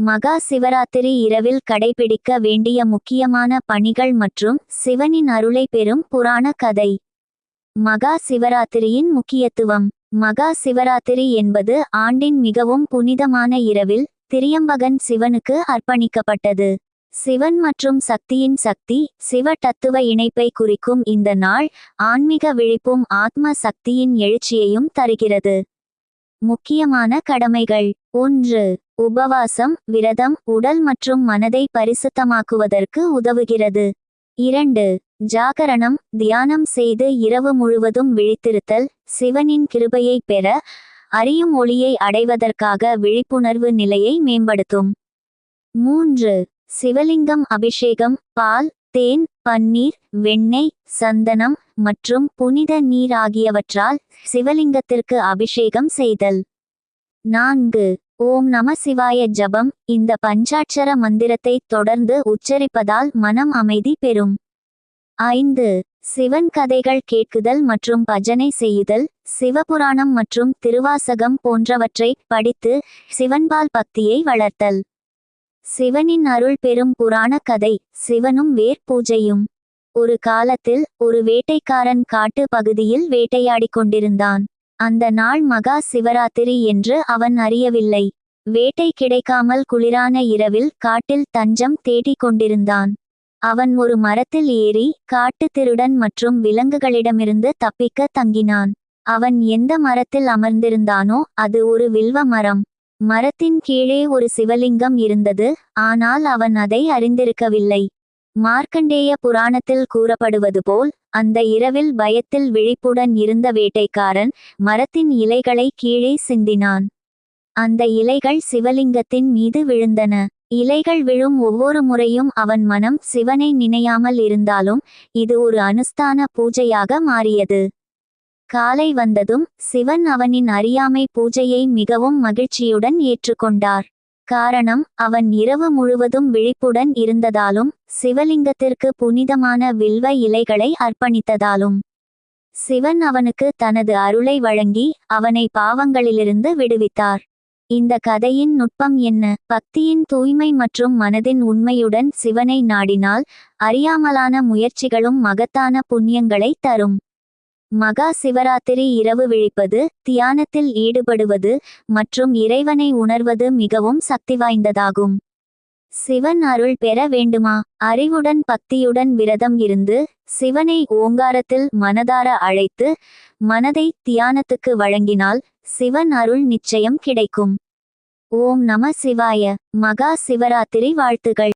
மகா சிவராத்திரி இரவில் கடைபிடிக்க வேண்டிய முக்கியமான பணிகள் மற்றும் சிவனின் அருளை பெறும் புராண கதை. மகா சிவராத்திரியின் முக்கியத்துவம். மகா சிவராத்திரி என்பது ஆண்டின் மிகவும் புனிதமான இரவில் திரியம்பகன் சிவனுக்கு அர்ப்பணிக்கப்பட்டது. சிவன் மற்றும் சக்தியின் சக்தி சிவ தத்துவ இணைப்பை குறிக்கும் இந்த நாள் ஆன்மீக விழிப்பும் ஆத்ம சக்தியின் எழுச்சியையும் தருகிறது. முக்கியமான கடமைகள். ஒன்று உபவாசம் விரதம் உடல் மற்றும் மனதை பரிசுத்தமாக்குவதற்கு உதவுகிறது. இரண்டு ஜாகரணம் தியானம் செய்து இரவு முழுவதும் விழித்திருத்தல் சிவனின் கிருபையை பெற அறியும் ஒளியை அடைவதற்காக விழிப்புணர்வு நிலையை மேம்படுத்தும். மூன்று சிவலிங்கம் அபிஷேகம் பால் தேன் பன்னீர் வெண்ணெய் சந்தனம் மற்றும் புனித நீர் ஆகியவற்றால் சிவலிங்கத்திற்கு அபிஷேகம் செய்தல். நான்கு. ஓம் நம சிவாய ஜபம். இந்த பஞ்சாட்சர மந்திரத்தை தொடர்ந்து உச்சரிப்பதால் மனம் அமைதி பெறும். ஐந்து. சிவன் கதைகள் கேட்குதல் மற்றும் பஜனை செய்யுதல் சிவபுராணம் மற்றும் திருவாசகம் போன்றவற்றை படித்து சிவன்பால் பக்தியை வளர்த்தல். சிவனின் அருள் பெறும் புராண கதை சிவனும் வேர் பூஜையும். ஒரு காலத்தில் ஒரு வேட்டைக்காரன் காட்டு பகுதியில் வேட்டையாடிக் கொண்டிருந்தான். அந்த நாள் மகா சிவராத்திரி என்று அவன் அறியவில்லை. வேட்டை கிடைக்காமல் குளிரான இரவில் காட்டில் தஞ்சம் தேடிக் கொண்டிருந்தான். அவன் ஒரு மரத்தில் ஏறி காட்டு திருடன் மற்றும் விலங்குகளிடமிருந்து தப்பிக்க தங்கினான். அவன் எந்த மரத்தில் அமர்ந்திருந்தானோ அது ஒரு வில்வ மரம். மரத்தின் கீழே ஒரு சிவலிங்கம் இருந்தது ஆனால் அவன் அதை அறிந்திருக்கவில்லை. மார்க்கண்டேய புராணத்தில் கூறப்படுவது போல் அந்த இரவில் பயத்தில் விழிப்புடன் இருந்த வேட்டைக்காரன் மரத்தின் இலைகளை கீழே சிந்தினான். அந்த இலைகள் சிவலிங்கத்தின் மீது விழுந்தன. இலைகள் விழும் ஒவ்வொரு முறையும் அவன் மனம் சிவனை நினையாமல் இருந்தாலும் இது ஒரு அனுஸ்தான பூஜையாக மாறியது. காலை வந்ததும் சிவன் அவனின் அறியாமை பூஜையை மிகவும் மகிழ்ச்சியுடன் ஏற்றுக்கொண்டார். காரணம் அவன் இரவு முழுவதும் விழிப்புடன் இருந்ததாலும் சிவலிங்கத்திற்கு புனிதமான வில்வ இலைகளை அர்ப்பணித்ததாலும். சிவன் அவனுக்கு தனது அருளை வழங்கி அவனை பாவங்களிலிருந்து விடுவித்தார். இந்த கதையின் நுட்பம் என்ன? பக்தியின் தூய்மை மற்றும் மனதின் உண்மையுடன் சிவனை நாடினால் அறியாமலான முயற்சிகளும் மகத்தான புண்ணியங்களை தரும். மகா சிவராத்திரி இரவு விழிப்பது தியானத்தில் ஈடுபடுவது மற்றும் இறைவனை உணர்வது மிகவும் சக்தி வாய்ந்ததாகும். சிவன் அருள் பெற வேண்டுமா? அறிவுடன் பக்தியுடன் விரதம் இருந்து சிவனை ஓங்காரத்தில் மனதார அழைத்து மனதை தியானத்துக்கு வழங்கினால் சிவன் அருள் நிச்சயம் கிடைக்கும். ஓம் நம சிவாய. மகா சிவராத்திரி வாழ்த்துகள்.